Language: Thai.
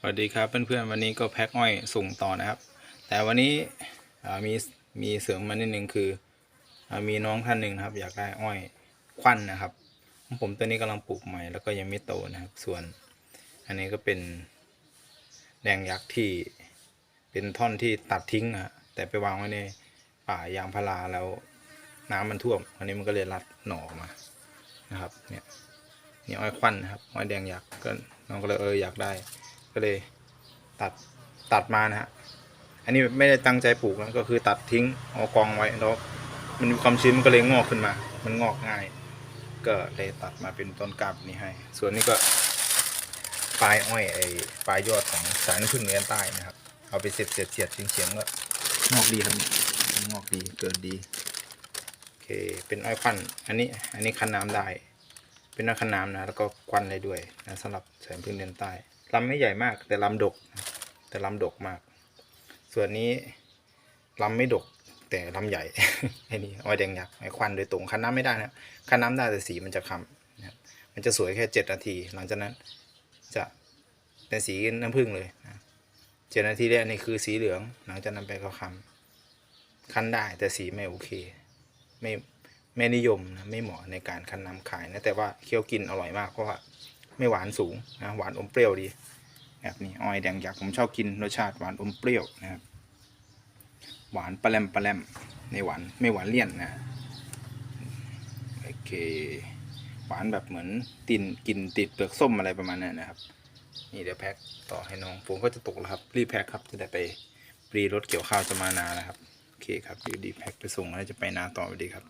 สวัสดีครับเพื่อนๆวันนี้ก็แพ็คอ้อยส่งต่อนะครับ แต่วันนี้มีมีเสริมมานิดนึงคืออมีน้องท่านหนึ่งนะครับ อยากได้อ้อยควันนะครับของผมตัวนี้กำลังปลูกใหม่แล้วก็ยังไม่โตนะครับ ส่วนอันนี้ก็เป็นแดงยักษ์ที่เป็นท่อนที่ตัดทิ้งนะแต่ไปวางไว้ในป่ายางพาราแล้วน้ำมันท่วมอันนี้มันก็เลยรัดหน่อมานะครับเนี่ยนี่อ้อยควันนะครับอ้อยแดงยักษ์ก็น้องก็เลยเอออยากได้ ก็เลยตัดตัดมานะฮะ อันนี้ไม่ได้ตั้งใจปลูกนะก็คือตัดทิ้งเอากองไว้แล้วมันมีความชื้นมันก็เลยงอกขึ้นมา มันงอกง่าย ก็เลยตัดมาเป็นต้นกาบนี้ให้ ส่วนนี้ก็ปลายอ้อยไอ้ปลายยอดของสายน้ำผึ้งเนื้อใต้นะครับ เอาไปเสียบเสียบเสียบเฉียงเฉียงก็งอกดีครับงอกดีเกิดดีโอเคเป็นอ้อยควันอันนี้อันนี้คั้นน้ำได้ เป็นน้ำคั้นน้ำนะแล้วก็ควันได้ด้วยนะสำหรับสายน้ำผึ้งเนื้อใต้ ลำไม่ใหญ่มาก แต่ลำดก แต่ลำดกมาก ส่วนนี้ลำไม่ดก แต่ลำใหญ่ไอ้นี่อ้อยแดงยักษ์ไอ้ควันโดยตรงคันน้ำไม่ได้นะคันน้ำได้แต่สีมันจะคำนะครับมันจะสวยแค่เจ็ดนาที หลังจากนั้นจะเป็นสีน้ำผึ้งเลยนะเจ็ดนาทีแรกนี่คือสีเหลือง หลังจากนั้นไปก็คำคั้นได้แต่สีไม่โอเค ไม่ไม่นิยมนะไม่เหมาะในการคั้นน้ำขายนะแต่ว่าเคี้ยวกินอร่อยมากเพราะว่า ไม่หวานสูงนะหวานอมเปรี้ยวดีแบบนี้อ้อยแดงยักผมชอบกินรสชาติหวานอมเปรี้ยวนะครับ หวานปลาแรมปลาแรมในหวานไม่หวานเลี่ยนนะโอเคหวานแบบเหมือนตินกินติดเปลือกส้มอะไรประมาณนั้นนะครับ นี่เดี๋ยวแพ็คต่อให้น้องฝนก็จะตกแล้วครับรีบแพ็คครับจะได้ไปปรีรถเกี่ยวข้าวจะมานานะครับโอเคครับเดี๋ยวดีแพ็คไปส่งแล้วจะไปนาต่อไปดีครับ